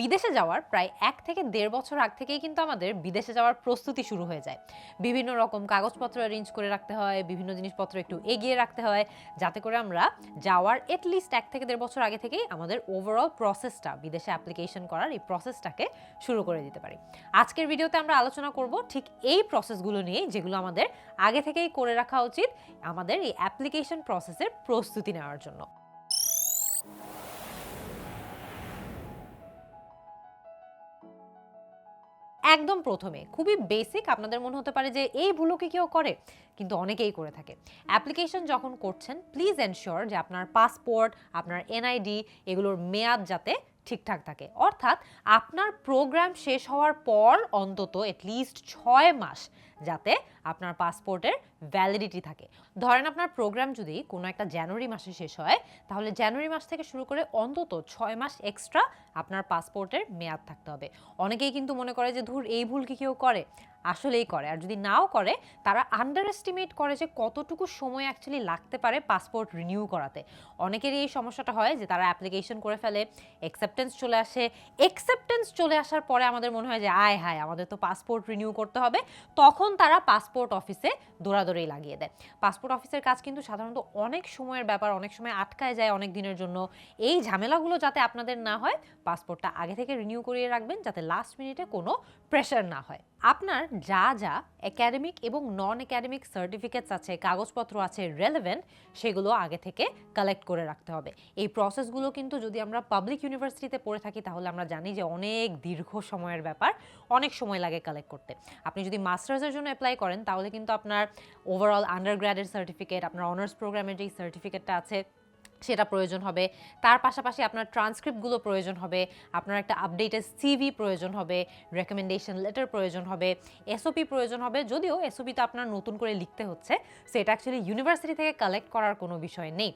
বিদেশে যাওয়ার প্রায় এক থেকে দেড় বছর আগ থেকেই কিন্তু আমাদের বিদেশে যাওয়ার প্রস্তুতি শুরু হয়ে যায়। বিভিন্ন রকম কাগজপত্র অ্যারেঞ্জ করে রাখতে হয়, বিভিন্ন জিনিসপত্র একটু এগিয়ে রাখতে হয়, যাতে করে আমরা যাওয়ার এটলিস্ট এক থেকে দেড় বছর আগে থেকেই আমাদের ওভারঅল প্রসেসটা বিদেশে অ্যাপ্লিকেশন করার এই প্রসেসটাকে শুরু করে দিতে পারি। আজকের ভিডিওতে আমরা আলোচনা করব ঠিক এই প্রসেসগুলো নিয়ে, যেগুলো আমাদের আগে থেকেই করে রাখা উচিত আমাদের এই অ্যাপ্লিকেশন প্রসেসের প্রস্তুতি নেওয়ার জন্য। একদম প্রথমে। খুবই বেসিক আপনাদের মনে হতে পারে যে এই ভুলও কি কেউ করে? কিন্তু অনেকেই করে থাকে। অ্যাপ্লিকেশন যখন করছেন প্লিজ এনশিওর যে আপনার পাসপোর্ট আপনার এনআইডি এগুলোর মেয়াদ যাতে ঠিকঠাক থাকে। অর্থাৎ আপনার প্রোগ্রাম শেষ হওয়ার পর অন্তত এটলিস্ট ছয় মাস যাতে আপনার পাসপোর্টের ভ্যালিডিটি থাকে। ধরেন আপনার প্রোগ্রাম যদি কোনো একটা জানুয়ারি মাসে শেষ হয়, তাহলে জানুয়ারি মাস থেকে শুরু করে অন্তত ছয় মাস এক্সট্রা আপনার পাসপোর্টের মেয়াদ থাকতে হবে। অনেকেই কিন্তু মনে করে যে, ধুর, এই ভুল কি কেউ করে? আসলেই করে। আর যদি নাও করে, তারা আন্ডার এস্টিমেট করে যে কতটুকু সময় অ্যাকচুয়ালি লাগতে পারে পাসপোর্ট রিনিউ করাতে। অনেকেরই এই সমস্যাটা হয় যে তারা অ্যাপ্লিকেশন করে ফেলে অ্যাকসেপ্টেন্স চলে আসে। অ্যাকসেপ্টেন্স চলে আসার পরে আমাদের মনে হয় যে, আয় হায়, আমাদের তো পাসপোর্ট রিনিউ করতে হবে। তখন তারা পাসপোর্ট অফিসে দৌড়াদৌড়ি লাগিয়ে দেয়। পাসপোর্ট অফিসের কাজ কিন্তু সাধারণত অনেক সময়ের ব্যাপার, অনেক সময় আটকায় যায় অনেক দিনের জন্য। এই ঝামেলাগুলো যাতে আপনাদের না হয় পাসপোর্টটা আগে থেকে রিনিউ করিয়ে রাখবেন, যাতে লাস্ট মিনিটে কোনো প্রেশার না হয়। আপনার যা যা একাডেমিক এবং নন একাডেমিক সার্টিফিকেটস আছে, কাগজপত্র আছে রেলেভেন্ট সেগুলো আগে থেকে কালেক্ট করে রাখতে হবে। এই প্রসেসগুলো কিন্তু যদি আমরা পাবলিক ইউনিভার্সিটিতে পড়ে থাকি, তাহলে আমরা জানি যে অনেক দীর্ঘ সময়ের ব্যাপার, অনেক সময় লাগে কালেক্ট করতে। আপনি যদি মাস্টার্সের জন্য অ্যাপ্লাই করেন, তাহলে কিন্তু আপনার ওভারঅল আন্ডারগ্র্যাডের সার্টিফিকেট আপনার অনার্স প্রোগ্রামের যেই সার্টিফিকেটটা আছে সেটা প্রয়োজন হবে। তার পাশাপাশি আপনার ট্রান্সক্রিপ্টগুলো প্রয়োজন হবে। আপনার একটা আপডেটেড সিভি প্রয়োজন হবে। রেকমেন্ডেশন লেটার প্রয়োজন হবে। এসওপি প্রয়োজন হবে। যদিও এসওপি তো আপনার নতুন করে লিখতে হচ্ছে, সেটা অ্যাকচুয়ালি ইউনিভার্সিটি থেকে কালেক্ট করার কোনো বিষয় নেই।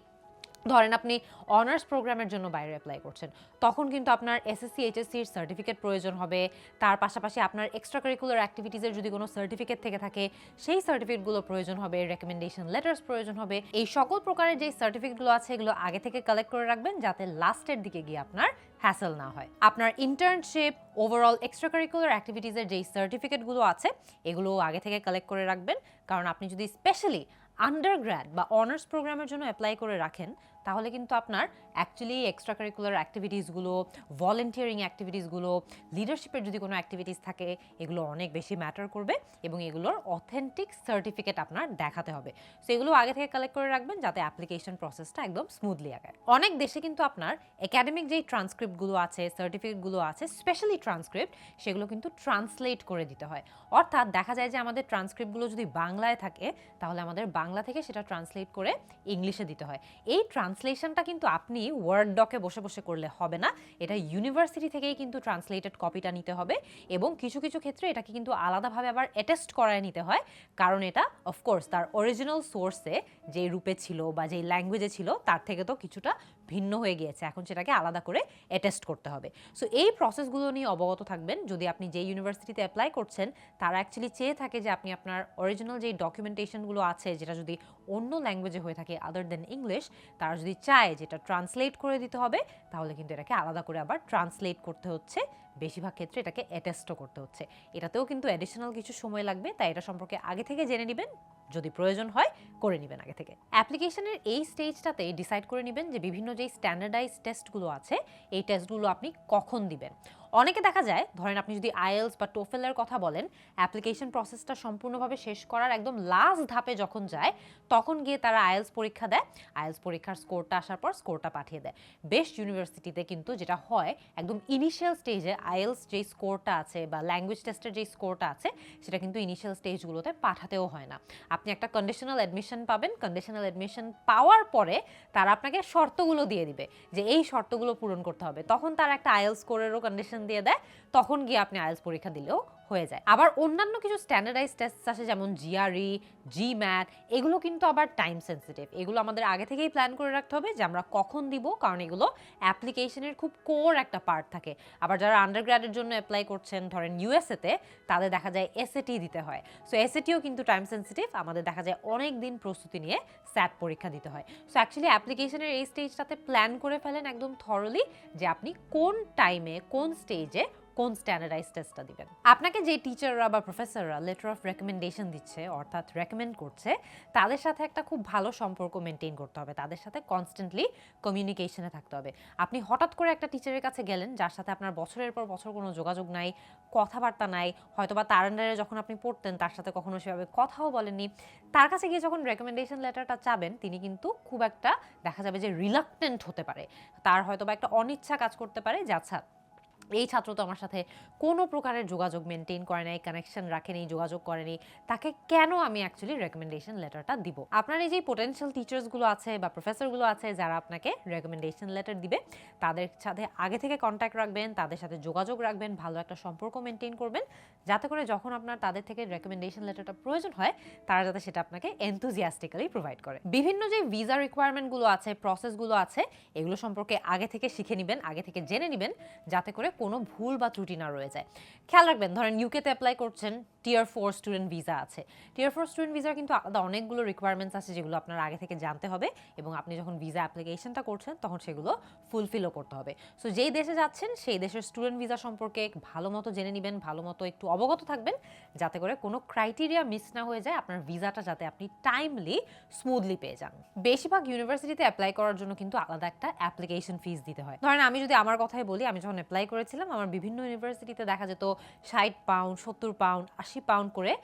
ধরেন আপনি অনার্স প্রোগ্রামের জন্য বাইরে অ্যাপ্লাই করছেন, তখন কিন্তু আপনার এসএসসি এইচএসসির সার্টিফিকেট প্রয়োজন হবে। তার পাশাপাশি আপনার এক্সট্রা কারিকুলার অ্যাক্টিভিটিসের যদি কোনো সার্টিফিকেট থেকে থাকে, সেই সার্টিফিকেটগুলো প্রয়োজন হবে রেকমেন্ডেশন লেটার্স প্রয়োজন হবে। এই সকল প্রকারের যে সার্টিফিকেটগুলো আছে, এগুলো আগে থেকে কালেক্ট করে রাখবেন, যাতে লাস্টের দিকে গিয়ে আপনার হ্যাসেল না হয়। আপনার ইন্টার্নশিপ ওভারঅল এক্সট্রা কারিকুলার অ্যাক্টিভিটিসের যেই সার্টিফিকেটগুলো আছে এগুলো আগে থেকে কালেক্ট করে রাখবেন। কারণ আপনি যদি স্পেশালি আন্ডারগ্র্যাড বা অনার্স প্রোগ্রামের জন্য অ্যাপ্লাই করে রাখেন তাহলে কিন্তু আপনার অ্যাকচুয়ালি এক্সট্রা কারিকুলার অ্যাক্টিভিটিসগুলো ভলেন্টিয়ারিং অ্যাক্টিভিটিসগুলো লিডারশিপের যদি কোনো অ্যাক্টিভিটিস থাকে, এগুলো অনেক বেশি ম্যাটার করবে এবং এগুলোর অথেন্টিক সার্টিফিকেট আপনার দেখাতে হবে। সো এগুলো আগে থেকে কালেক্ট করে রাখবেন যাতে অ্যাপ্লিকেশন প্রসেসটা একদম স্মুথলি আগায়। অনেক দেশে কিন্তু আপনার একাডেমিক যেই ট্রান্সক্রিপ্টগুলো আছে সার্টিফিকেটগুলো আছে স্পেশালি ট্রান্সক্রিপ্ট সেগুলো কিন্তু ট্রান্সলেট করে দিতে হয়। অর্থাৎ দেখা যায় যে আমাদের ট্রান্সক্রিপ্টগুলো যদি বাংলায় থাকে, তাহলে আমাদের বাংলা থেকে সেটা ট্রান্সলেট করে ইংলিশে দিতে হয়। এই ট্রান্সলেশনটা কিন্তু আপনি ওয়ার্ড ডকে বসে বসে করলে হবে না। এটা ইউনিভার্সিটি থেকেই কিন্তু ট্রান্সলেটেড কপিটা নিতে হবে এবং কিছু কিছু ক্ষেত্রে এটাকে কিন্তু আলাদাভাবে আবার অ্যাটেস্ট করায় নিতে হয়। কারণ এটা অফকোর্স তার অরিজিনাল সোর্সে যে রূপে ছিল বা যেই ল্যাঙ্গুয়েজে ছিল, তার থেকে তো কিছুটা ভিন্ন হয়ে গিয়েছে। এখন সেটাকে আলাদা করে অ্যাটেস্ট করতে হবে। সো এই প্রসেসগুলো নিয়ে অবগত থাকবেন। যদি আপনি যে ইউনিভার্সিটিতে অ্যাপ্লাই করছেন, তারা অ্যাকচুয়ালি চেয়ে থাকে যে আপনি আপনার অরিজিনাল যেই ডকুমেন্টেশনগুলো আছে, যেটা যদি অন্য ল্যাঙ্গুয়েজে হয়ে থাকে আদার দেন ইংলিশ তারা যদি চায় যেটা ট্রান্সলেট করে দিতে হবে, তাহলে কিন্তু এটাকে আলাদা করে আবার ট্রান্সলেট করতে হচ্ছে বেশিরভাগ ক্ষেত্রে এটাকে অ্যাটেস্টও করতে হচ্ছে। এটাতেও কিন্তু অ্যাডিশনাল কিছু সময় লাগবে, তাই এটা সম্পর্কে আগে থেকে জেনে নেবেন। যদি প্রয়োজন হয়, করে নেবেন আগে থেকে। অ্যাপ্লিকেশনের এই স্টেজটাতে ডিসাইড করে নেবেন যে বিভিন্ন যেই স্ট্যান্ডার্ডাইজ টেস্টগুলো আছে, এই টেস্টগুলো আপনি কখন দিবেন। অনেকে দেখা যায়, ধরেন আপনি যদি আইএলস বা টোফেলের কথা বলেন, অ্যাপ্লিকেশন প্রসেসটা সম্পূর্ণভাবে শেষ করার একদম লাস্ট ধাপে যখন যায়, তখন গিয়ে তারা আইএলস পরীক্ষা দেয়। আইএলস পরীক্ষার স্কোরটা আসার পর স্কোরটা পাঠিয়ে দেয়। বেস্ট ইউনিভার্সিটিতে কিন্তু যেটা হয়, একদম ইনিশিয়াল স্টেজে আইএলস যেই স্কোরটা আছে বা ল্যাঙ্গুয়েজ টেস্টের যেই স্কোরটা আছে, সেটা কিন্তু ইনিশিয়াল স্টেজগুলোতে পাঠাতেও হয় না। আপনি একটা কন্ডিশনাল অ্যাডমিশন পাবেন কন্ডিশনাল অ্যাডমিশন পাওয়ার পরে তারা আপনাকে শর্তগুলো দিয়ে দিবে যে এই শর্তগুলো পূরণ করতে হবে। তখন তারা একটা আইএলস স্কোরেরও কন্ডিশন দিয়ে দেয় তখন গিয়ে আপনি আইএলস পরীক্ষা দিলেও হয়ে যায়। আবার অন্যান্য কিছু স্ট্যান্ডার্ডাইজ টেস্ট আছে যেমন জিআরই জি ম্যাট এগুলো কিন্তু আবার টাইম সেন্সিটিভ এগুলো আমাদের আগে থেকেই প্ল্যান করে রাখতে হবে যে আমরা কখন দিব, কারণ এগুলো অ্যাপ্লিকেশনের খুব কোর একটা পার্ট থাকে। আবার যারা আন্ডারগ্র্যাডের জন্য অ্যাপ্লাই করছেন, ধরেন ইউএসএতে তাদের দেখা যায় এসএটি দিতে হয়। সো এসএটিও কিন্তু টাইম সেন্সিটিভ আমাদের দেখা যায় অনেক দিন প্রস্তুতি নিয়ে স্যাট পরীক্ষা দিতে হয়। সো অ্যাকচুয়ালি অ্যাপ্লিকেশনের এই স্টেজটাতে প্ল্যান করে ফেলেন একদম থরলি যে আপনি কোন টাইমে কোন স্টেজে কোন স্ট্যান্ডার্ডাইজ টেস্টটা দিবেন? আপনাকে যে টিচাররা বা প্রফেসররা লেটার অফ রেকমেন্ডেশন দিচ্ছে, অর্থাৎ রেকমেন্ড করছে, তাদের সাথে একটা খুব ভালো সম্পর্ক মেনটেন করতে হবে। তাদের সাথে কনস্ট্যান্টলি কমিউনিকেশনে থাকতে হবে। আপনি হঠাৎ করে একটা টিচারের কাছে গেলেন, যার সাথে আপনার বছরের পর বছর কোনো যোগাযোগ নাই, কথাবার্তা নাই হয়তো বা তার আন্ডারে যখন আপনি পড়তেন, তার সাথে কখনো সেভাবে কথাও বলেননি। তার কাছে গিয়ে যখন রেকমেন্ডেশন লেটারটা চাবেন, তিনি কিন্তু খুব একটা দেখা যাবে যে রিলাক্টেন্ট হতে পারে। তার হয়তো বা একটা অনিচ্ছা কাজ করতে পারে, যে আচ্ছা এই ছাত্র তো আমার সাথে কোনো প্রকারের যোগাযোগ মেনটেন করে নাই কানেকশন রাখেনি, যোগাযোগ করেনি। তাকে কেন আমি অ্যাকচুয়ালি রেকমেন্ডেশন লেটারটা দিব? আপনার এই যে পোটেনশিয়াল টিচার্সগুলো আছে বা প্রফেসরগুলো আছে, যারা আপনাকে রেকমেন্ডেশন লেটার দিবে, তাদের সাথে আগে থেকে কন্ট্যাক্ট রাখবেন, তাদের সাথে যোগাযোগ রাখবেন, ভালো একটা সম্পর্ক মেনটেন করবেন, যাতে করে যখন আপনার তাদের থেকে রেকমেন্ডেশন লেটারটা প্রয়োজন হয়, তারা যাতে সেটা আপনাকে এনথুজিয়াস্টিক্যালি প্রোভাইড করে। বিভিন্ন যে ভিসা রিকোয়ারমেন্টগুলো আছে প্রসেসগুলো আছে, এগুলো সম্পর্কে আগে থেকে শিখে নেবেন, আগে থেকে জেনে নেবেন, যাতে করে কোনো ভুল বা ত্রুটি না রয়ে যায়। খেয়াল রাখবেন ধরেন ইউকেতে অ্যাপ্লাই করছেন টিয়ার ফোর স্টুডেন্ট ভিসা আছে। টিয়ার ফোর স্টুডেন্ট ভিসার কিন্তু আলাদা অনেকগুলো রিকোয়ারমেন্টস আছে যেগুলো আপনার আগে থেকে জানতে হবে এবং আপনি যখন ভিসা অ্যাপ্লিকেশনটা করছেন, তখন সেগুলো ফুলফিলও করতে হবে। সো যেই দেশে যাচ্ছেন, সেই দেশের স্টুডেন্ট ভিসা সম্পর্কে ভালো মতো জেনে নেবেন, ভালো মতো একটু অবগত থাকবেন, যাতে করে কোনো ক্রাইটেরিয়া মিস না হয়ে যায়, আপনার ভিসাটা যাতে আপনি টাইমলি স্মুথলি পেয়ে যান। বেশিরভাগ ইউনিভার্সিটিতে অ্যাপ্লাই করার জন্য কিন্তু আলাদা একটা অ্যাপ্লিকেশন ফিস দিতে হয়। ধরেন আমি যদি আমার কথাই বলি, আমি যখন অ্যাপ্লাই করেছিলাম, আমার বিভিন্ন ইউনিভার্সিটিতে দেখা যেত ষাট পাউন্ড সত্তর পাউন্ড আশি পাউন্ড করে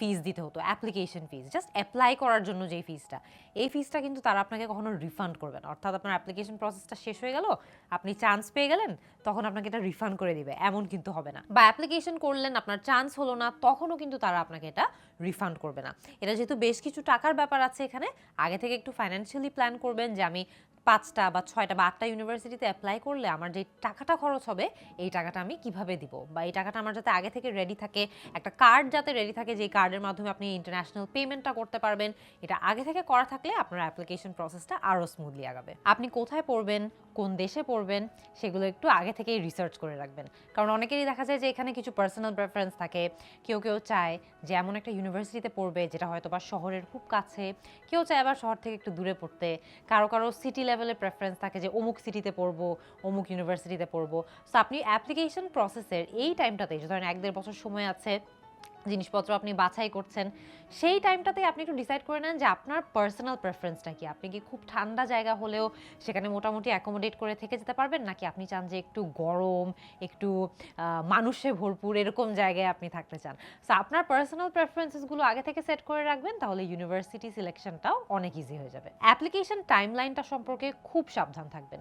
ফিস দিতে হতো অ্যাপ্লিকেশন ফিস জাস্ট অ্যাপ্লাই করার জন্য যেই ফিসটা এই ফিসটা কিন্তু তারা আপনাকে কখনো রিফান্ড করবে না। অর্থাৎ আপনার অ্যাপ্লিকেশন প্রসেসটা শেষ হয়ে গেল, আপনি চান্স পেয়ে গেলেন, তখন আপনাকে এটা রিফান্ড করে দিবে। এমন কিন্তু হবে না। বা অ্যাপ্লিকেশন করলেন, আপনার চান্স হলো না, তখনও কিন্তু তারা আপনাকে এটা রিফান্ড করবে না। এটা যেহেতু বেশ কিছু টাকার ব্যাপার আছে এখানে, আগে থেকে একটু ফাইন্যান্সিয়ালি প্ল্যান করবেন যে আমি পাঁচটা বা ছয়টা বা আটটা ইউনিভার্সিটিতে অ্যাপ্লাই করলে আমার যে টাকাটা খরচ হবে, এই টাকাটা আমি কীভাবে দিব? বা এই টাকাটা আমার যাতে আগে থেকে রেডি থাকে, একটা কার্ড যাতে রেডি থাকে যে কার্ডের মাধ্যমে আপনি ইন্টারন্যাশনাল পেমেন্টটা করতে পারবেন, এটা আগে থেকে করা থাকলে আপনার অ্যাপ্লিকেশন প্রসেসটা আরও স্মুথলি আগাবে। আপনি কোথায় পড়বেন, কোন দেশে পড়বেন, সেগুলো একটু আগে থেকেই রিসার্চ করে রাখবেন। কারণ অনেকেরই দেখা যায় যে এখানে কিছু পার্সোনাল প্রেফারেন্স থাকে। কেউ কেউ চায় যে এমন একটা ইউনিভার্সিটিতে পড়বে, যেটা হয়তো বা শহরের খুব কাছে। কেউ চায় আবার শহর থেকে একটু দূরে পড়তে। কারও কারও সিটি লেভেলের প্রেফারেন্স থাকে যে অমুক সিটিতে পড়ব, অমুক ইউনিভার্সিটিতে পড়ব। সো আপনি অ্যাপ্লিকেশন প্রসেসের এই টাইমটাতে ধরেন এক দেড় বছর সময় আছে জিনিসপত্র আপনি বাছাই করছেন, সেই টাইমটাতে আপনি একটু ডিসাইড করে নেন যে আপনার পার্সোনাল প্রেফারেন্সটা কি? আপনি কি খুব ঠান্ডা জায়গা হলেও সেখানে মোটামুটি অ্যাকোমোডেট করে থেকে যেতে পারবেন, নাকি আপনি চান যে একটু গরম, একটু মানুষে ভরপুর এরকম জায়গায় আপনি থাকতে চান? সো আপনার পার্সোনাল প্রেফারেন্সেসগুলো আগে থেকে সেট করে রাখবেন, তাহলে ইউনিভার্সিটি সিলেকশনটাও অনেক ইজি হয়ে যাবে। অ্যাপ্লিকেশন টাইমলাইনটা সম্পর্কে খুব সাবধান থাকবেন।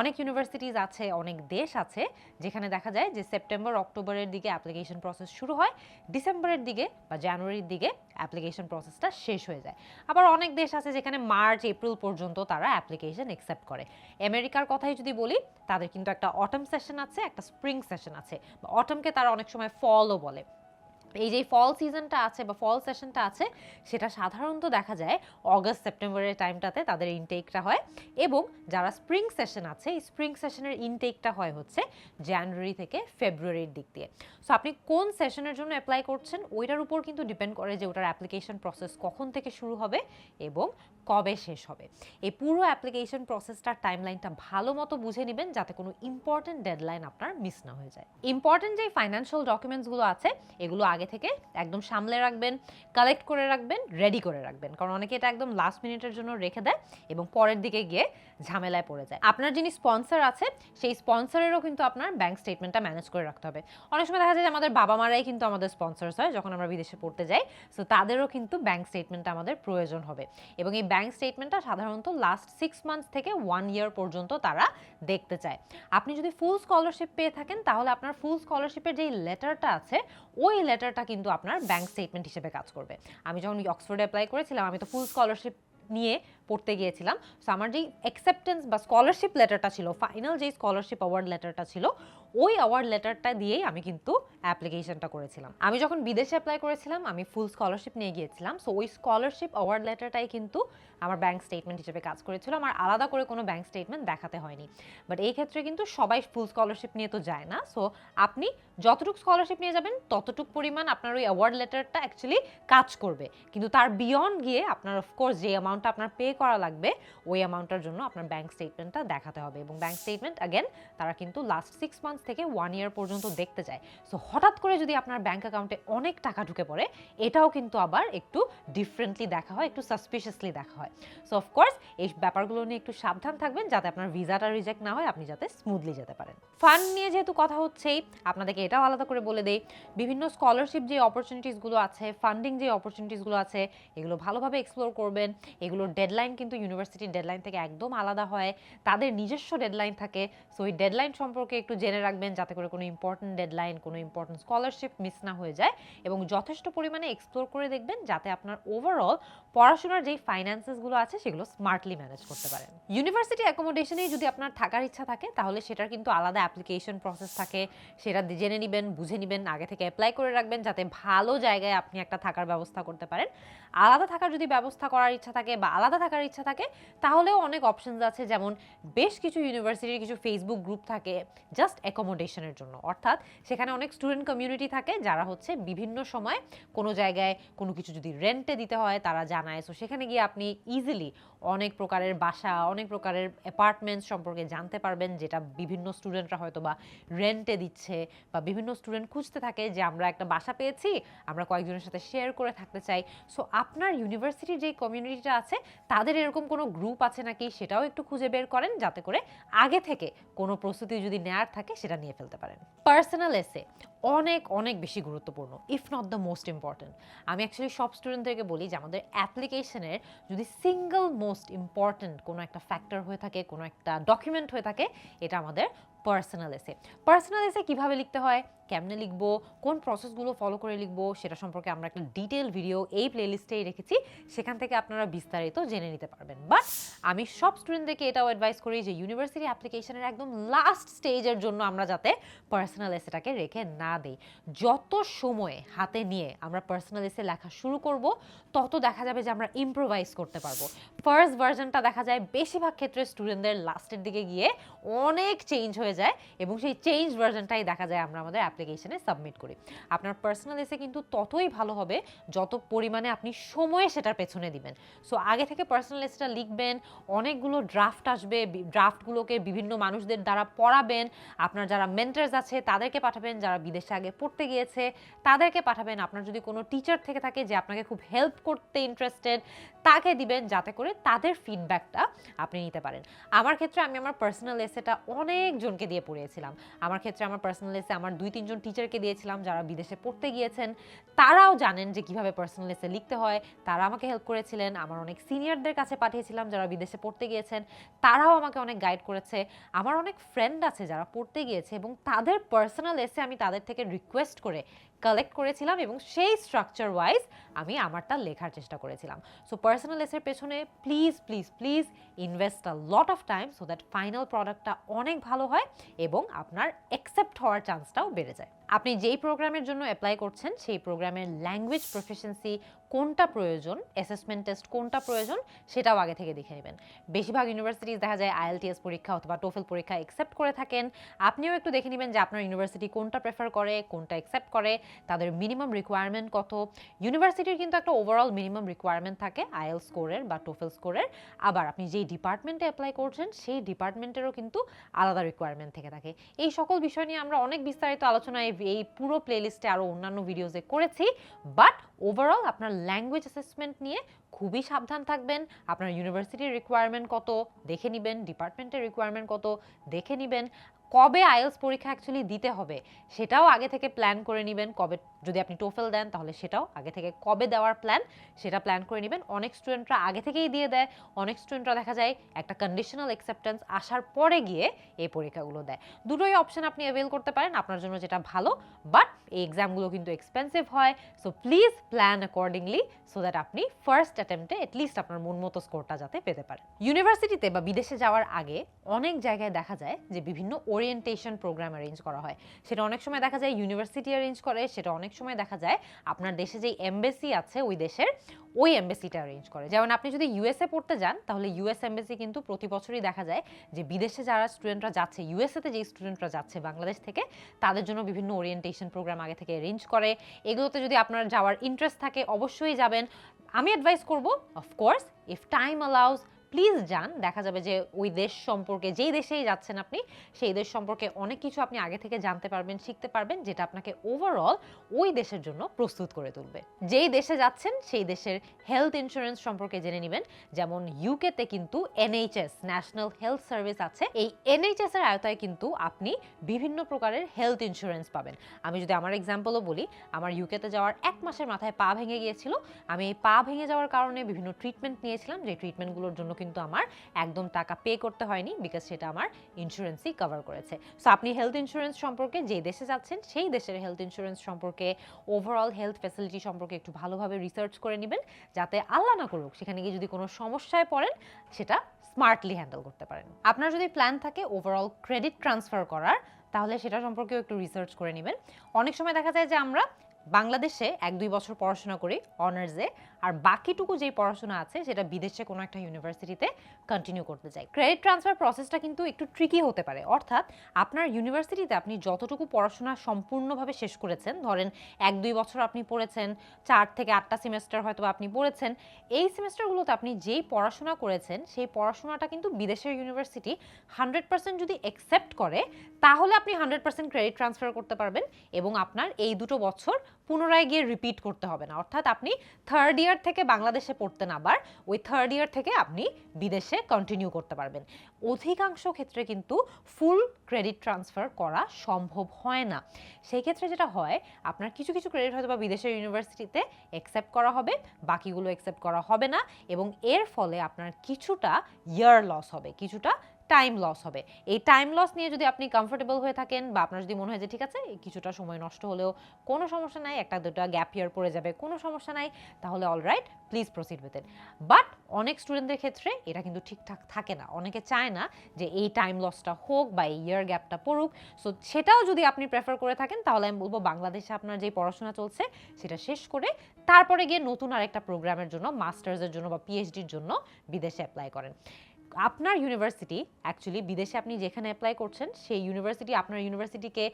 অনেক ইউনিভার্সিটিজ আছে, অনেক দেশ আছে, যেখানে দেখা যায় যে সেপ্টেম্বর অক্টোবরের দিকে অ্যাপ্লিকেশন প্রসেস শুরু হয় ডিসেম্বরের দিকে বা জানুয়ারির দিকে অ্যাপ্লিকেশন প্রসেসটা শেষ হয়ে যায়। আবার অনেক দেশ আছে যেখানে মার্চ, এপ্রিল পর্যন্ত তারা অ্যাপ্লিকেশন অ্যাকসেপ্ট করে। আমেরিকার কথাই যদি বলি, তাদের কিন্তু একটা অটম সেশন আছে, একটা স্প্রিং সেশন আছে। বা অটমকে তারা অনেক সময় ফলও বলে। এই যে ফল সিজনটা আছে বা ফল সেশনটা আছে, সেটা সাধারণত দেখা যায় অগস্ট সেপ্টেম্বরের টাইমটাতে তাদের ইনটেকটা হয় এবং যারা স্প্রিং সেশন আছে, এই স্প্রিং সেশনের ইনটেকটা হয় হচ্ছে জানুয়ারি থেকে ফেব্রুয়ারির দিক দিয়ে। সো আপনি কোন সেশনের জন্য অ্যাপ্লাই করছেন, ওইটার উপর কিন্তু ডিপেন্ড করে যে ওটার অ্যাপ্লিকেশন প্রসেস কখন থেকে শুরু হবে এবং কবে শেষ হবে? এই পুরো অ্যাপ্লিকেশন প্রসেসটার টাইমলাইনটা ভালো মতো বুঝে নেবেন যাতে কোনো ইম্পর্টেন্ট ডেডলাইন আপনার মিস না হয়ে যায়। ইম্পর্টেন্ট যে ফাইন্যান্সিয়াল ডকুমেন্টসগুলো আছে, এগুলো আগে থেকে একদম সামলে রাখবেন কালেক্ট করে রাখবেন রেডি করে রাখবেন। কারণ অনেকে এটা একদম লাস্ট মিনিটের জন্য রেখে দেয় এবং পরের দিকে গিয়ে ঝামেলায় পড়ে যায়। আপনার যিনি স্পন্সর আছে, সেই স্পন্সরেরও কিন্তু আপনার ব্যাংক স্টেটমেন্টটা ম্যানেজ করে রাখতে হবে। অনেক সময় দেখা যায় যে আমাদের বাবা মারাই কিন্তু আমাদের স্পন্সর্স হয়, যখন আমরা বিদেশে পড়তে যাই সো তাদেরও কিন্তু ব্যাংক স্টেটমেন্টটা আমাদের প্রয়োজন হবে। এবং এই ব্যাংক স্টেটমেন্টটা সাধারণত লাস্ট সিক্স মান্থস থেকে ওয়ান ইয়ার পর্যন্ত তারা দেখতে চায়। আপনি যদি ফুল স্কলারশিপ পেয়ে থাকেন, তাহলে আপনার ফুল স্কলারশিপের যেই লেটারটা আছে, ওই লেটারটা কিন্তু আপনার ব্যাংক স্টেটমেন্ট হিসেবে কাজ করবে। আমি যখন অক্সফোর্ডে অ্যাপ্লাই করেছিলাম, আমি তো ফুল স্কলারশিপ নিয়ে পড়তে গিয়েছিলাম। সো আমার যেই অ্যাকসেপ্টেন্স বা স্কলারশিপ লেটারটা ছিল ফাইনাল যেই স্কলারশিপ অ্যাওয়ার্ড লেটারটা ছিল, ওই অ্যাওয়ার্ড লেটারটা দিয়েই আমি কিন্তু অ্যাপ্লিকেশনটা করেছিলাম। আমি যখন বিদেশে অ্যাপ্লাই করেছিলাম, আমি ফুল স্কলারশিপ নিয়ে গিয়েছিলাম। সো ওই স্কলারশিপ অ্যাওয়ার্ড লেটারটাই কিন্তু আমার ব্যাংক স্টেটমেন্ট হিসেবে কাজ করেছিল। আমার আলাদা করে কোনো ব্যাংক স্টেটমেন্ট দেখাতে হয়নি। বাট এই ক্ষেত্রে কিন্তু সবাই ফুল স্কলারশিপ নিয়ে তো যায় না। সো আপনি যতটুকু স্কলারশিপ নিয়ে যাবেন, ততটুক পরিমাণ আপনার ওই অ্যাওয়ার্ড লেটারটা অ্যাকচুয়ালি কাজ করবে। কিন্তু তার বিয়ন্ড গিয়ে আপনার অফকোর্স যে অ্যামাউন্টটা আপনার পে করা লাগবে, ওই অ্যামাউন্টটার জন্য আপনার ব্যাংক স্টেটমেন্টটা দেখাতে হবে। এবং ব্যাংক স্টেটমেন্ট অ্যাগেন তারা কিন্তু লাস্ট সিক্স মান্থস থেকে ওয়ান ইয়ার পর্যন্ত দেখতে যায় সো হঠাৎ করে যদি আপনার ব্যাংক অ্যাকাউন্টে অনেক টাকা ঢুকে পড়ে, এটাও কিন্তু আবার একটু ডিফারেন্টলি দেখা হয়, একটু সাসপিশিয়াসলি দেখা হয়। সো অফকোর্স এই ব্যাপারগুলো নিয়ে একটু সাবধান থাকবেন যাতে আপনার ভিসাটা রিজেক্ট না হয়, আপনি যাতে স্মুথলি যেতে পারেন। ফান্ড নিয়ে যেহেতু কথা হচ্ছেই, আপনাদেরকে এটাও আলাদা করে বলে দেই, বিভিন্ন স্কলারশিপ যে অপরচুনিটিসগুলো আছে ফান্ডিং যে অপরচুনিটিসগুলো আছে, এগুলো ভালোভাবে এক্সপ্লোর করবেন, এগুলোর ডেডলাইন কিন্তু ইউনিভার্সিটির ডেডলাইন থেকে একদম আলাদা হয়। তাদের নিজস্ব ডেডলাইন থাকে। সো ওই ডেডলাইন সম্পর্কে একটু জেনে রাখবেন যাতে করে কোনো ইম্পর্টেন্ট ডেডলাইন কোনো ইম্পর্টেন্ট স্কলারশিপ মিস না হয়ে যায়। এবং যথেষ্ট পরিমাণে এক্সপ্লোর করে দেখবেন যাতে আপনার ওভারঅল পড়াশোনার যেই ফাইন্যান্সেসগুলো আছে সেগুলো স্মার্টলি ম্যানেজ করতে পারেন। ইউনিভার্সিটি অ্যাকোমোডেশনেই যদি আপনার থাকার ইচ্ছা থাকে, তাহলে সেটার কিন্তু আলাদা অ্যাপ্লিকেশন প্রসেস থাকে। সেটা জেনে নেবেন, বুঝে নেবেন, আগে থেকে অ্যাপ্লাই করে রাখবেন যাতে ভালো জায়গায় আপনি একটা থাকার ব্যবস্থা করতে পারেন। আলাদা থাকার যদি ব্যবস্থা করার ইচ্ছা থাকে বা আলাদা থাকার ইচ্ছা থাকে, তাহলেও অনেক অপশনস আছে। যেমন বেশ কিছু ইউনিভার্সিটির কিছু ফেসবুক গ্রুপ থাকে জাস্ট অ্যাকোমোডেশনের জন্য। অর্থাৎ সেখানে অনেক স্টুডেন্ট কমিউনিটি থাকে যারা হচ্ছে বিভিন্ন সময় কোনো জায়গায় কোনো কিছু যদি রেন্টে দিতে হয়, তারা জানায় সো সেখানে গিয়ে আপনি ইজিলি অনেক প্রকারের বাসা, অনেক প্রকারের অ্যাপার্টমেন্টস সম্পর্কে জানতে পারবেন, যেটা বিভিন্ন স্টুডেন্টরা হয়তো বা রেন্টে দিচ্ছে বা বিভিন্ন স্টুডেন্ট খুঁজতে থাকে যে, আমরা একটা বাসা পেয়েছি, আমরা কয়েকজনের সাথে শেয়ার করে থাকতে চাই। সো আপনার ইউনিভার্সিটির যে কমিউনিটিটা আছে, তাদের এরকম কোনো গ্রুপ আছে নাকি, সেটাও একটু খুঁজে বের করেন, যাতে করে আগে থেকে কোনো প্রস্তুতি যদি নেয়ার থাকে, সেটা নিয়ে ফেলতে পারেন। পার্সোনাল এসে অনেক অনেক বেশি গুরুত্বপূর্ণ if not the most important আমি অ্যাকচুয়ালি সব স্টুডেন্টদেরকে বলি যে আমাদের অ্যাপ্লিকেশনের যদি সিঙ্গেল মোস্ট ইম্পর্ট্যান্ট কোনো একটা ফ্যাক্টর হয়ে থাকে, কোনো একটা ডকুমেন্ট হয়ে থাকে, এটা আমাদের পার্সোনাল এসে পার্সোনাল এসে কীভাবে লিখতে হয়, কেমনে লিখব, কোন প্রসেসগুলো ফলো করে লিখব, সেটা সম্পর্কে আমরা একটা ডিটেল ভিডিও এই প্লেলিস্টেই রেখেছি, সেখান থেকে আপনারা বিস্তারিত জেনে নিতে পারবেন। বাট আমি সব স্টুডেন্টদেরকে এটাও অ্যাডভাইস করি যে ইউনিভার্সিটি অ্যাপ্লিকেশনের একদম লাস্ট স্টেজের জন্য আমরা যাতে পার্সোনাল এসেটাকে রেখে না দিই যত সময় হাতে নিয়ে আমরা পার্সোনাল এসে লেখা শুরু করব, তত দেখা যাবে যে আমরা ইম্প্রোভাইজ করতে পারব। ফার্স্ট ভার্জনটা দেখা যায় বেশিরভাগ ক্ষেত্রে স্টুডেন্টদের লাস্টের দিকে গিয়ে অনেক চেঞ্জ হয়ে যায় এবং সেই চেঞ্জ ভার্জনটাই দেখা যায় আমরা আমাদের অ্যাপ্লিকেশনে সাবমিট করি। আপনার পার্সোনাল এসে কিন্তু ততই ভালো হবে যত পরিমাণে আপনি সময়ে সেটার পেছনে দিবেন। সো আগে থেকে পার্সোনাল এসেটা লিখবেন, অনেকগুলো ড্রাফট আসবে ড্রাফটগুলোকে বিভিন্ন মানুষদের দ্বারা পড়াবেন, আপনার যারা মেন্টার্স আছে তাদেরকে পাঠাবেন, যারা বিদেশে আগে পড়তে গিয়েছে, তাদেরকে পাঠাবেন। আপনার যদি কোনো টিচার থেকে থাকে যে আপনাকে খুব হেল্প করতে ইন্টারেস্টেড তাকে দিবেন যাতে করে তাদের ফিডব্যাকটা আপনি নিতে পারেন। আমার ক্ষেত্রে আমি আমার পার্সোনাল এসেটা অনেকজনকে দিয়ে পড়িয়েছিলাম। আমার ক্ষেত্রে আমার পার্সোনাল এসে আমার দুই, তিনজন টিচারকে দিয়েছিলাম যারা বিদেশে পড়তে গিয়েছেন। তারাও জানেন যে কীভাবে পার্সোনাল এসে লিখতে হয়। তারা আমাকে হেল্প করেছিলেন। আমার অনেক সিনিয়রদের কাছে পাঠিয়েছিলাম যারা বিদেশে পড়তে গিয়েছেন। তারাও আমাকে অনেক গাইড করেছে। আমার অনেক ফ্রেন্ড আছে যারা পড়তে গিয়েছে এবং তাদের পার্সোনাল এসে আমি তাদের থেকে রিকোয়েস্ট করে কালেক্ট করেছিলাম এবং সেই স্ট্রাকচার ওয়াইজ আমি আমারটা লেখার চেষ্টা করেছিলাম। সো পার্সোনাল এসের পেছনে please please please invest a lot of time so that final প্রোডাক্টটা অনেক ভালো হয় এবং আপনার অ্যাকসেপ্ট হওয়ার চান্সটাও বেড়ে যায়। আপনি যেই প্রোগ্রামের জন্য অ্যাপ্লাই করছেন সেই প্রোগ্রামের ল্যাঙ্গুয়েজ প্রফিসিয়েন্সি কোনটা প্রয়োজন অ্যাসেসমেন্ট টেস্ট কোনটা প্রয়োজন, সেটাও আগে থেকে দেখে নেবেন। বেশিরভাগ ইউনিভার্সিটিজ দেখা যায় আইএলটিএস পরীক্ষা অথবা টোফেল পরীক্ষা অ্যাকসেপ্ট করে থাকেন। আপনিও একটু দেখে নেবেন যে আপনার ইউনিভার্সিটি কোনটা প্রেফার করে, কোনটা অ্যাকসেপ্ট করে, তাদের মিনিমাম রিকোয়ারমেন্ট কত। ইউনিভার্সিটির কিন্তু একটা ওভারঅল মিনিমাম রিকোয়ারমেন্ট থাকে আইএল স্কোরের বা টোফেল স্কোরের আবার আপনি যেই ডিপার্টমেন্টে অ্যাপ্লাই করছেন, সেই ডিপার্টমেন্টেরও কিন্তু আলাদা রিকোয়ারমেন্ট থেকে থাকে। এই সকল বিষয় নিয়ে আমরা অনেক বিস্তারিত আলোচনা এই পুরো প্লেলিস্টে আরও অন্যান্য ভিডিওসে করেছি। বাট ওভারঅল আপনার ল্যাঙ্গুয়েজ অ্যাসেসমেন্ট নিয়ে খুবই সাবধান থাকবেন। আপনার ইউনিভার্সিটির রিকোয়ারমেন্ট কত, দেখে নেবেন ডিপার্টমেন্টের রিকোয়ারমেন্ট কত, দেখে নেবেন। কবে আইএলস পরীক্ষা অ্যাকচুয়ালি দিতে হবে, সেটাও আগে থেকে প্ল্যান করে নেবেন, কবে যদি আপনি টোফেল দেন, তাহলে সেটাও আগে থেকে কবে দেওয়ার প্ল্যান সেটা প্ল্যান করে নেবেন। অনেক স্টুডেন্টরা আগে থেকেই দিয়ে দেয়। অনেক স্টুডেন্টরা দেখা যায় একটা কন্ডিশনাল অ্যাকসেপ্টেন্স আসার পরে গিয়ে এই পরীক্ষাগুলো দেয়। দুটোই অপশন আপনি অ্যাভেল করতে পারেন, আপনার জন্য যেটা ভালো। বাট এই এক্সামগুলো কিন্তু এক্সপেন্সিভ হয়। So please plan accordingly so that আপনি ফার্স্ট অ্যাটেম্পটে এটলিস্ট আপনার মন মতো স্কোরটা যাতে পেতে পারেন। ইউনিভার্সিটিতে বা বিদেশে যাওয়ার আগে অনেক জায়গায় দেখা যায় যে বিভিন্ন ওরিয়েন্টেশন প্রোগ্রাম অ্যারেঞ্জ করা হয়। সেটা অনেক সময় দেখা যায় ইউনিভার্সিটি অ্যারেঞ্জ করে, সেটা অনেক সময় দেখা যায় আপনার দেশে যে এমবেসি আছে ওই দেশের, ওই এমবেসিটা অ্যারেঞ্জ করে। যেমন আপনি যদি ইউএসএ পড়তে যান, তাহলে ইউএস এমবেসি কিন্তু প্রতি বছরই দেখা যায় যে বিদেশে যারা স্টুডেন্টরা যাচ্ছে ইউএসএতে যে স্টুডেন্টরা যাচ্ছে বাংলাদেশ থেকে, তাদের জন্য বিভিন্ন ওরিয়েন্টেশন প্রোগ্রাম আগে থেকে অ্যারেঞ্জ করে। এগুলোতে যদি আপনার যাওয়ার ইন্টারেস্ট থাকে, অবশ্যই যাবেন। আমি অ্যাডভাইস করব of course if time allows please যান, দেখা যাবে যে ওই দেশ সম্পর্কে, যেই দেশেই যাচ্ছেন আপনি, সেই দেশ সম্পর্কে অনেক কিছু আপনি আগে থেকে জানতে পারবেন, শিখতে পারবেন, যেটা আপনাকে ওভারঅল ওই দেশের জন্য প্রস্তুত করে তুলবে। যেই দেশে যাচ্ছেন, সেই দেশের হেলথ ইন্স্যুরেন্স সম্পর্কে জেনে নেবেন। যেমন ইউকেতে কিন্তু এনএইচএস ন্যাশনাল হেলথ সার্ভিস আছে। এই এনএইচএস এর আয়তায় কিন্তু আপনি বিভিন্ন প্রকারের হেলথ ইন্স্যুরেন্স পাবেন। আমি যদি আমার এক্সাম্পলও বলি, আমার ইউকেতে যাওয়ার এক মাসের মাথায় পা ভেঙে গিয়েছিল। আমি এই পা ভেঙে যাওয়ার কারণে বিভিন্ন ট্রিটমেন্ট নিয়েছিলাম। যে ট্রিটমেন্টগুলোর জন্য কিন্তু আমার একদম টাকা পে করতে হয়নি বিকজ সেটা আমার ইন্স্যুরেন্সই কভার করেছে। সো আপনি হেলথ ইন্স্যুরেন্স সম্পর্কে যে দেশে যাচ্ছেন, সেই দেশের হেলথ ইন্স্যুরেন্স সম্পর্কে ওভারঅল হেলথ ফ্যাসিলিটি সম্পর্কে একটু ভালোভাবে রিসার্চ করে নেবেন, যাতে আল্লাহ না করুক সেখানে গিয়ে যদি কোনো সমস্যায় পড়েন, সেটা স্মার্টলি হ্যান্ডেল করতে পারেন। আপনার যদি প্ল্যান থাকে ওভারঅল ক্রেডিট ট্রান্সফার করার, তাহলে সেটা সম্পর্কেও একটু রিসার্চ করে নেবেন। অনেক সময় দেখা যায় যে আমরা বাংলাদেশে এক দুই বছর পড়াশোনা করি অনার্সে আর বাকিটুকু যেই পড়াশোনা আছে, সেটা বিদেশে কোনো একটা ইউনিভার্সিটিতে কন্টিনিউ করতে চাই। ক্রেডিট ট্রান্সফার প্রসেসটা কিন্তু একটু ট্রিকি হতে পারে। অর্থাৎ আপনার ইউনিভার্সিটিতে আপনি যতটুকু পড়াশোনা সম্পূর্ণভাবে শেষ করেছেন, ধরেন এক, দুই বছর আপনি পড়েছেন, চার থেকে আটটা সেমেস্টার হয়তো আপনি পড়েছেন, এই সেমেস্টারগুলোতে আপনি যেই পড়াশোনা করেছেন, সেই পড়াশোনাটা কিন্তু বিদেশের ইউনিভার্সিটি হান্ড্রেড পার্সেন্ট যদি অ্যাকসেপ্ট করে, তাহলে আপনি হান্ড্রেড পার্সেন্ট ক্রেডিট ট্রান্সফার করতে পারবেন এবং আপনার এই দুটো বছর পুনরায় গিয়ে রিপিট করতে হবে না। অর্থাৎ আপনি থার্ড ইয়ার থেকে বাংলাদেশে পড়তেন আবার, ওই থার্ড ইয়ার থেকে আপনি বিদেশে কন্টিনিউ করতে পারবেন। অধিকাংশ ক্ষেত্রে কিন্তু ফুল ক্রেডিট ট্রান্সফার করা সম্ভব হয় না। সেই ক্ষেত্রে যেটা হয়, আপনার কিছু কিছু ক্রেডিট হয়তো বা বিদেশের ইউনিভার্সিটিতে অ্যাকসেপ্ট করা হবে, বাকিগুলো অ্যাকসেপ্ট করা হবে না, এবং এর ফলে আপনার কিছুটা ইয়ার লস হবে, কিছুটা টাইম লস হবে। এই টাইম লস নিয়ে যদি আপনি কমফোর্টেবল হয়ে থাকেন বা আপনার যদি মনে হয় যে, ঠিক আছে, কিছুটা সময় নষ্ট হলেও কোনো সমস্যা নাই, একটা দুটা গ্যাপ ইয়ার পড়ে যাবে, কোনো সমস্যা নাই, তাহলে alright please proceed with it but অনেক স্টুডেন্টদের ক্ষেত্রে এটা কিন্তু ঠিকঠাক থাকে না। অনেকে চায় না যে, এই টাইম লসটা হোক বা এই ইয়ার গ্যাপটা পড়ুক। সো সেটাও যদি আপনি প্রেফার করে থাকেন, তাহলে আমি বলব বাংলাদেশে আপনার যে পড়াশোনা চলছে, সেটা শেষ করে তারপরে গিয়ে নতুন আরেকটা প্রোগ্রামের জন্য মাস্টার্সের জন্য বা পিএইচডির জন্য বিদেশে অ্যাপ্লাই করেন। আপনার ইউনিভার্সিটি অ্যাকচুয়ালি বিদেশে আপনি যেখানে অ্যাপ্লাই করছেন, সেই ইউনিভার্সিটি আপনার ইউনিভার্সিটিকে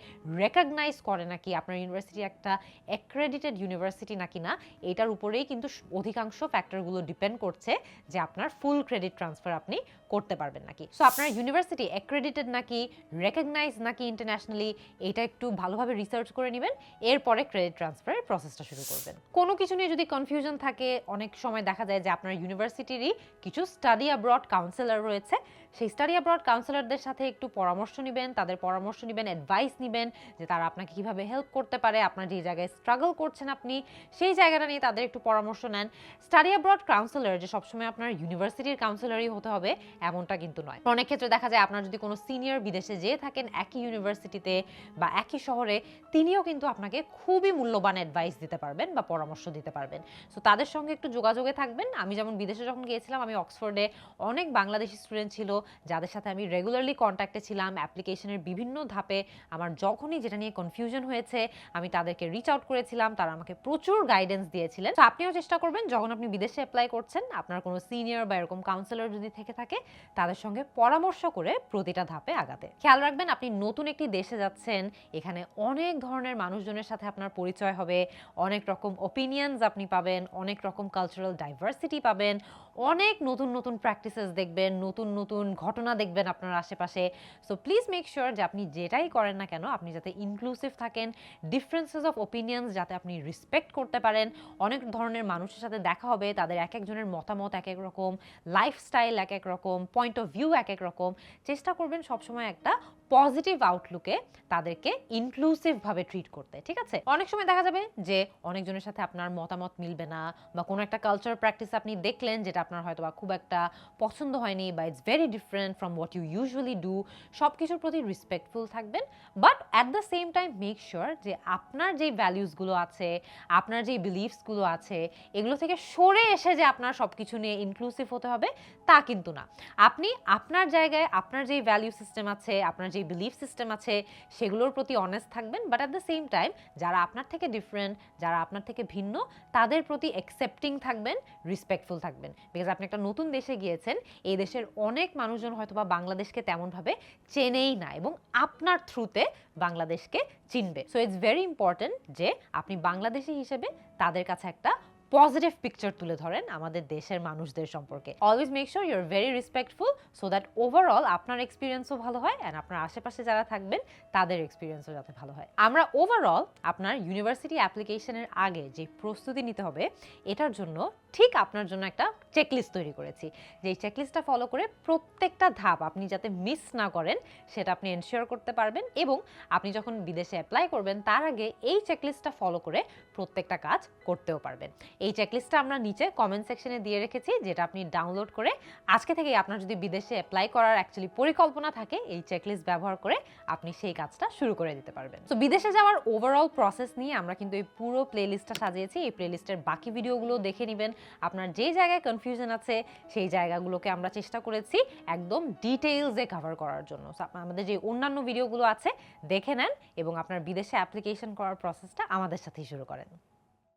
রেকগনাইজ করে নাকি আপনার ইউনিভার্সিটি একটা অ্যাক্রেডিটেড ইউনিভার্সিটি নাকি না? এটার উপরেই কিন্তু অধিকাংশ ফ্যাক্টরগুলো ডিপেন্ড করছে যে আপনার ফুল ক্রেডিট ট্রান্সফার আপনি করতে পারবেন নাকি। সো আপনার ইউনিভার্সিটি অ্যাক্রেডিটেড নাকি রেকগনাইজ নাকি ইন্টারন্যাশনালি এটা একটু ভালোভাবে রিসার্চ করে নেবেন, এরপরে ক্রেডিট ট্রান্সফারের প্রসেসটা শুরু করবেন। কোনো কিছু নিয়ে যদি কনফিউশন থাকে, অনেক সময় দেখা যায় যে আপনার ইউনিভার্সিটিরই কিছু স্টাডি অ্যাব্রড কাউন্সিলর রয়েছে, সেই স্টাডি অ্যাব্রড কাউন্সিলরদের সাথে একটু পরামর্শ নেবেন, তাদের পরামর্শ নেবেন অ্যাডভাইস নেবেন যে তারা আপনাকে কীভাবে হেল্প করতে পারে, আপনার যে জায়গায় স্ট্রাগল করছেন আপনি, সেই জায়গাটা নিয়ে তাদের একটু পরামর্শ নেন। স্টাডি অ্যাব্রড কাউন্সিলর যে সবসময় আপনার ইউনিভার্সিটির কাউন্সিলরই হতে হবে, এমনটা কিন্তু নয়। অনেক ক্ষেত্রে দেখা যায় আপনার যদি কোনো সিনিয়র বিদেশে যেয়ে থাকেন, একই ইউনিভার্সিটিতে বা একই শহরে, তিনিও কিন্তু আপনাকে খুবই মূল্যবান অ্যাডভাইস দিতে পারবেন বা পরামর্শ দিতে পারবেন। সো তাদের সঙ্গে একটু যোগাযোগে থাকবেন। আমি যেমন বিদেশে যখন গিয়েছিলাম, আমি অক্সফোর্ডে অনেক বাংলাদেশি স্টুডেন্ট ছিল, যাদের সাথে আমি রেগুলারলি কন্ট্যাক্টে ছিলাম অ্যাপ্লিকেশনের বিভিন্ন ধাপে আমার যখনই যেটা নিয়ে কনফিউশন হয়েছে, আমি তাদেরকে রিচ আউট করেছিলাম, তারা আমাকে প্রচুর গাইডেন্স দিয়েছিলেন। তো আপনিও চেষ্টা করবেন, যখন আপনি বিদেশে অ্যাপ্লাই করছেন, আপনার কোনো সিনিয়র বা এরকম কাউন্সিলর যদি থেকে থাকে, তাদের সঙ্গে পরামর্শ করে প্রতিটা ধাপে আগাতে। খেয়াল রাখবেন, আপনি নতুন একটি দেশে যাচ্ছেন, এখানে অনেক ধরনের মানুষজনের সাথে আপনার পরিচয় হবে, অনেক রকম ওপিনিয়নস আপনি পাবেন, অনেক রকম কালচারাল ডাইভার্সিটি পাবেন, অনেক নতুন নতুন প্র্যাকটিসেস দেখবেন নতুন নতুন ঘটনা দেখবেন আপনার আশেপাশে। সো প্লিজ মেক শিওর যে আপনি যেটাই করেন না কেন, আপনি যাতে ইনক্লুসিভ থাকেন ডিফারেন্সেস অফ ওপিনিয়ন্স যাতে আপনি রেসপেক্ট করতে পারেন। অনেক ধরনের মানুষের সাথে দেখা হবে, তাদের এক একজনের মতামত এক এক রকম লাইফস্টাইল এক এক রকম পয়েন্ট অফ ভিউ এক এক রকম। চেষ্টা করবেন সবসময় একটা পজিটিভ আউটলুকে তাদেরকে ইনক্লুসিভভাবে ট্রিট করতে, ঠিক আছে? অনেক সময় দেখা যাবে যে অনেকজনের সাথে আপনার মতামত মিলবে না বা কোনো একটা কালচার প্র্যাকটিস আপনি দেখলেন যেটা আপনার হয়তো বা খুব একটা পছন্দ হয়নি বা it's very different from what you usually do সব কিছুর প্রতি রেসপেক্টফুল থাকবেন but at the same time make sure যে আপনার যেই ভ্যালিউসগুলো আছে, আপনার যেই বিলিভসগুলো আছে, এগুলো থেকে সরে এসে যে আপনার সব কিছু নিয়ে ইনক্লুসিভ হতে হবে তা কিন্তু না। আপনি আপনার জায়গায় আপনার যেই ভ্যালিউ সিস্টেম আছে, আপনার যেই বিলিফ সিস্টেম আছে, সেগুলোর প্রতি অনেস্ট থাকবেন but at the same time যারা আপনার থেকে ডিফারেন্ট যারা আপনার থেকে ভিন্ন, তাদের প্রতি অ্যাকসেপ্টিং থাকবেন রেসপেক্টফুল থাকবেন। বিকজ আপনি একটা নতুন দেশে গিয়েছেন, এই দেশের অনেক মানুষজন হয়তো বা বাংলাদেশকে তেমনভাবে চেনেই না এবং আপনার থ্রুতে বাংলাদেশকে চিনবে। সো ইটস ভেরি ইম্পর্ট্যান্ট যে আপনি বাংলাদেশি হিসেবে তাদের কাছে একটা পজিটিভ পিকচার তুলে ধরেন আমাদের দেশের মানুষদের সম্পর্কে। Always make sure you're very respectful so that overall আপনার এক্সপিরিয়েন্সও ভালো হয় অ্যান্ড আপনার আশেপাশে যারা থাকবেন, তাদের এক্সপিরিয়েন্সও যাতে ভালো হয়। আমরা ওভারঅল আপনার ইউনিভার্সিটি অ্যাপ্লিকেশনের আগে যে প্রস্তুতি নিতে হবে, এটার জন্য ঠিক আপনার জন্য একটা চেকলিস্ট তৈরি করেছি। যে এই চেকলিস্টটা ফলো করে প্রত্যেকটা ধাপ আপনি যাতে মিস না করেন, সেটা আপনি এনশিওর করতে পারবেন এবং আপনি যখন বিদেশে অ্যাপ্লাই করবেন, তার আগে এই চেকলিস্টটা ফলো করে প্রত্যেকটা কাজ করতেও পারবেন। এই চেকলিস্টটা আমরা নিচে কমেন্ট সেকশনে দিয়ে রেখেছি, যেটা আপনি ডাউনলোড করে আজকে থেকেই আপনার যদি বিদেশে অ্যাপ্লাই করার অ্যাকচুয়ালি পরিকল্পনা থাকে, এই চেকলিস্ট ব্যবহার করে আপনি সেই কাজটা শুরু করে দিতে পারবেন। তো বিদেশে যাওয়ার ওভারঅল প্রসেস নিয়ে আমরা কিন্তু এই পুরো প্লেলিস্টটা সাজিয়েছি। এই প্লেলিস্টের বাকি ভিডিওগুলো দেখে নেবেন। আপনার যে জায়গায় কনফিউশন আছে, সেই জায়গাগুলোকে আমরা চেষ্টা করেছি একদম ডিটেইলসে কভার করার জন্য। আমাদের যে অন্যান্য ভিডিওগুলো আছে, দেখে নেন এবং আপনার বিদেশে অ্যাপ্লিকেশন করার প্রসেসটা আমাদের সাথেই শুরু করেন।